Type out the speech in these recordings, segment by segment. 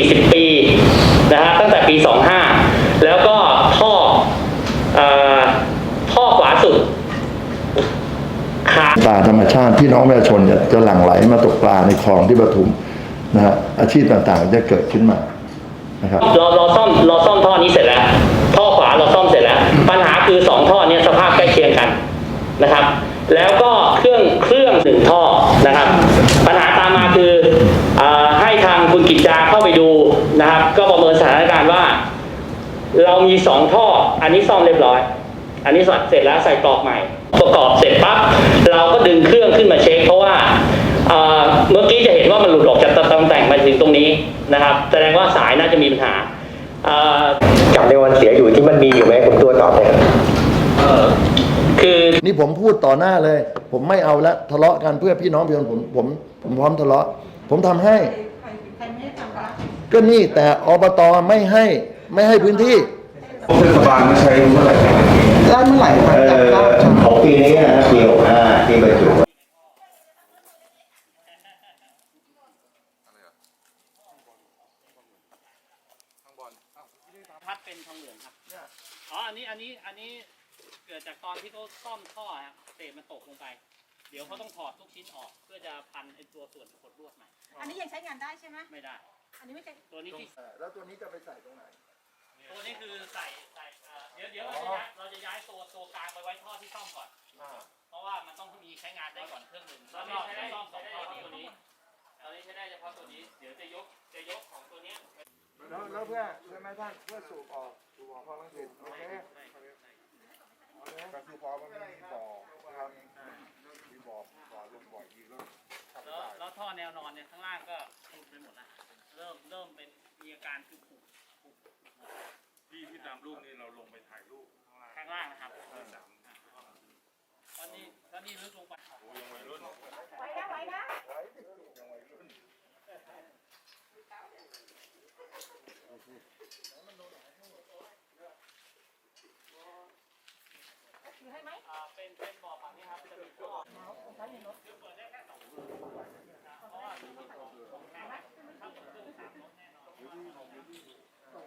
40 ปีนะฮะตั้งแต่ปี 25 แล้วก็ท่อเอ่อท่อขวาสุดขาปลาธรรมชาติพี่น้องประชาชนจะจะหลั่งไหลมาตกปลาในคลองที่ปทุมนะฮะอาชีพต่างๆจะเกิดขึ้นมานะครับเราเราซ่อมเราซ่อมท่อนี้เสร็จแล้ว ท่อขวาเราซ่อมเสร็จแล้ว ปัญหาคือสองท่อเนี้สภาพใกล้เคียงกันนะครับ แล้วก็เครื่องเครื่องหนึ่งท่อนะครับ ปัญหาตามมาคืออาให้ทางคุณ กิจจาเข้าไปดูนะครับ ก็ประเมินสถานการณ์ว่า เรามีสองท่อ อันนี้ซ่อมเรียบร้อย อันนี้เสร็จแล้วใส่กรอกใหม่ ประกอบเสร็จปั๊บเราก็ดึงเครื่องขึ้นมาเช็ค เพราะว่าเอ่อเมื่อกี้จะเห็นว่ามันหลุดออกจากตำแหน่งมาถึงตรงนี้นะครับ แสดงว่าสายน่าจะมีปัญหาเอ่อกับในวันเสียอยู่ที่มันมีอยู่ไหมผมตัวจตอบเลยครับคือนี่ผมพูดต่อหน้าเลย ผมไม่เอาละทะเลาะกันเพื่อพี่น้องประชาชนผมผมผมพร้อมทะเลาะ ผมทำให้ ใครไม่ได้ทำคะ ก็นี่แต่อบตไม่ให้ไม่ให้พื้นที่เทศบาลไม่ใช้เมื่อไหร่ครับได้เมื่อไหร่คะเอจับอได้ของปีนี้นะปีหกห้าที่บรรจุพัดเป็นทองเหลืองครับอ๋ออันนี้อันนี้อันนี้เกิดจากตอนที่เขาซ่อมท่อครับเศษมันตกลงไป เดี๋ยวเขาต้องถอดทุกชิ้นออก เพื่อจะพันไอ้ตัวส่วนขดลวดใหม่ อันนี้ยังใช้งานได้ใช่ไหมไม่ได้ อันนี้ไม่ใช่ตัวนี้ที่แล้วตัวนี้จะไปใส่ตรงไหน ตัวนี้คือใส่ใส่เอ่อเดี๋ยวเดี๋ยวเราจะย้ายเราจะย้ายตัวตัวกลางไปไว้ท่อที่ซ่อมก่อนเพราะว่ามันต้องมีใช้งานได้ก่อนเครื่องหนึ่งแล้วก็จะซ่อมสองท่อที่ตัวนี้ตอนนี้ใช้ได้เฉพาะตัวนี้ เดี๋ยวจะยกจะยกของตัวเนี้ยแล้วแล้วเพื่อใช่ไหมท่านเพื่อสูบออกสูบออกพอมันติดโอเคก็คือพอมันมีบ่อนะครับมีบ่อบ่อลงบ่ออีกแล้วทำแล้วได้แล้วท่อแนวนอนเนี่ยข้างล่างก็หลุดไปหมดแล้ว เริ่มเริ่มเป็นมีอาการคือผุที่ที่ตามรูปนี่เราลงไปถ่ายรูปข้างล่างนะครับตอนนี้ตอนนี้ลึกลงไปโอ้ยังวัยรุ่นไว้นะไว้นะถือให้ไหมอ่าเป็นเป็นบ่อฝั่งนี้ครับจะมีท่อใช้ในรถคือเปิดได้แค่สองรูเพราะว่ามีของของแข็งถ้าเปิดเครื่องสามรถแน่น อน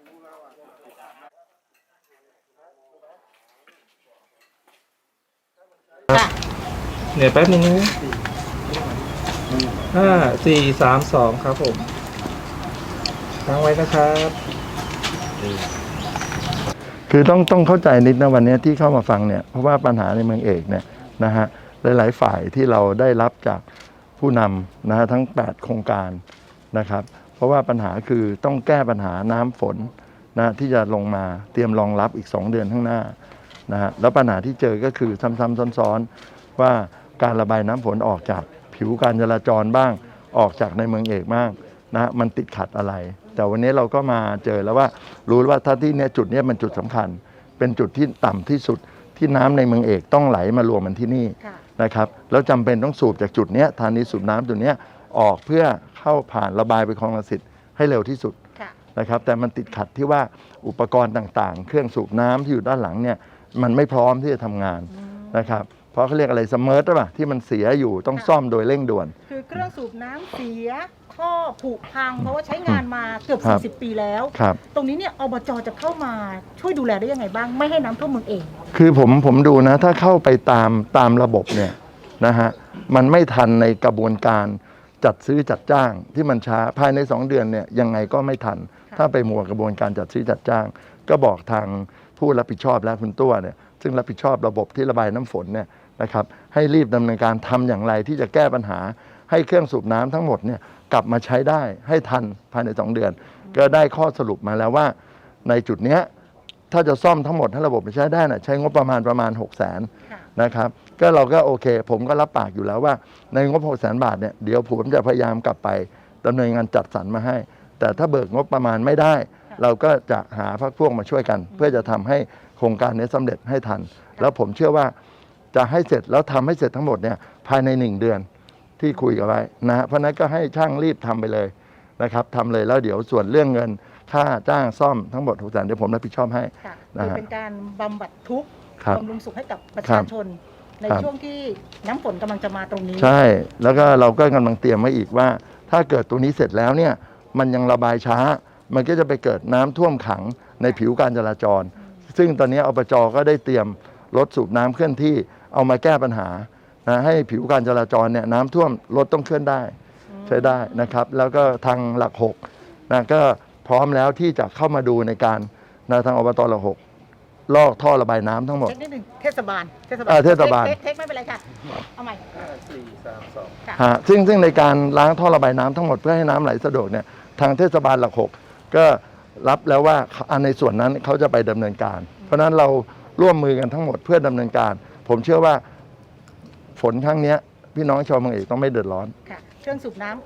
เดี๋ยวแป๊บนึงนะห้าสี่สามสองครับผมตั้งไว้นะครับ คือต้องต้องเข้าใจนิดนะวันนี้ที่เข้ามาฟังเนี่ย เพราะว่าปัญหาในเมืองเอกเนี่ยนะฮะหลาย ๆ ฝ่ายที่เราได้รับจากผู้นำนะฮะทั้ง 8 โครงการนะครับ เพราะว่าปัญหาคือต้องแก้ปัญหาน้ำฝนนะที่จะลงมาเตรียมรองรับอีก 2 เดือนข้างหน้านะฮะแล้วปัญหาที่เจอก็คือซ้ำๆซ้อนๆว่าการระบายน้ำฝนออกจากผิวการจราจรบ้างออกจากในเมืองเอกบ้างนะฮะมันติดขัดอะไร แต่วันนี้เราก็มาเจอแล้วว่ารู้ว่าถ้าที่เนี้ยจุดเนี้ยมันจุดสำคัญ เป็นจุดที่ต่ำที่สุดที่น้ำในเมืองเอกต้องไหลมารวมมันที่นี่ค่ะนะครับแล้วจำเป็นต้องสูบจากจุดเนี้ยธานีสูบน้ำจุดเนี้ย ออกเพื่อเข้าผ่านระบายไปคลองลังสิตให้เร็วที่สุดค่ะ นะครับ แต่มันติดขัดที่ว่าอุปกรณ์ต่างๆ เครื่องสูบน้ำที่อยู่ด้านหลังเนี่ยมันไม่พร้อมที่จะทำงานนะครับ เพราะเขาเรียกอะไรสเมิร์ตใช่ป่ะที่มันเสียอยู่ต้องซ่อมโดยเร่งด่วน คือเครื่องสูบน้ำเสียท่อผุพัง เพราะว่าใช้งานมาเกือบครับ 40ปีแล้ว ครับ ตรงนี้เนี่ยอบจจะเข้ามาช่วยดูแลได้ยังไงบ้าง ไม่ให้น้ำท่วมเมืองเอง คือผมผมดูนะถ้าเข้าไปตามตามระบบเนี่ยนะฮะมันไม่ทันในกระบวนการ จัดซื้อจัดจ้างที่มันช้าภายใน 2 เดือนเนี่ยยังไงก็ไม่ทัน ถ้าไปมัวกระบวนการจัดซื้อจัดจ้าง ก็บอกทางผู้รับผิดชอบและคุณตัวเนี่ยซึ่งรับผิดชอบระบบที่ระบายน้ำฝนเนี่ยนะครับให้รีบดำเนินการทำอย่างไรที่จะแก้ปัญหา ให้เครื่องสูบน้ำทั้งหมดเนี่ยกลับมาใช้ได้ให้ทันภายใน 2 เดือน ก็ได้ข้อสรุปมาแล้วว่า ในจุดเนี้ยถ้าจะซ่อมทั้งหมดให้ระบบมันใช้ได้นะใช้งบประมาณประมาณ 6 0 0 0 0นค่ะนะครับ ก็เราก็โอเค ผมก็รับปากอยู่แล้วว่า ในงบ6 0 0 0 0บาทเนี่ยเดี๋ยวผมจะพยายามกลับไปดำเนินงานจัดสรรมาให้ แต่ถ้าเบิกงบประมาณไม่ได้ เราก็จะหาพักพวกมาช่วยกัน เพื่อจะทำให้โครงการนี้สำเร็จให้ทัน แล้วผมเชื่อว่าจะให้เสร็จแล้วทำให้เสร็จทั้งหมดเนี่ยภายในหนึ่งเดือนที่คุยกันไว้นะฮะเพราะฉะนั้นก็ให้ช่างรีบทำไปเลยนะครับทำเลยแล้วเดี๋ยวส่วนเรื่องเงินค่าจ้างซ่อมทั้งหมด6 0 0 0 0เดี๋ยวผมรับผิดชอบให้ค่ะนะคือฮะเป็นการบำบัดทุกข์ครับบำรุงสุขให้กับประครัชาบชน ในครับ ช่วงที่น้ำฝนกำลังจะมาตรงนี้ ใช่แล้วก็เราก็กำลังเตรียมไว้อีกว่า ถ้าเกิดตัวนี้เสร็จแล้วเนี่ยมันยังระบายช้า มันก็จะไปเกิดน้ำท่วมขังในผิวการจราจร ซึ่งตอนนี้อบจก็ได้เตรียมรถสูบน้ำเคลื่อนที่เอามาแก้ปัญหานะให้ผิวการจราจรเนี่ยน้ำท่วมรถต้องเคลื่อนได้ ใช้ได้นะครับ แล้วก็ทางหลักหกนะก็พร้อมแล้วที่จะเข้ามาดูในการนะทางอบตหลักหก ลอกท่อระบายน้ำทั้งหมดเทคนิดหนึ่งเทศบาลเทศบาลอ่าเทศบาล เทคเทคไม่เป็นไรค่ะ เอาใหม่ห้าสี่สามสองฮะซึ่งซึ่งในการล้างท่อระบายน้ำทั้งหมดเพื่อให้น้ำไหลสะดวกเนี่ยทางเทศบาลหลักหกก็รับแล้วว่าอันในส่วนนั้นเขาจะไปดำเนินการ เพราะฉะนั้นเราร่วมมือกันทั้งหมดเพื่อดำเนินการ ผมเชื่อว่าฝนครั้งเนี้ยพี่น้องชาวเมืองเอกต้องไม่เดือดร้อน ค่ะ เครื่องสูบน้ำ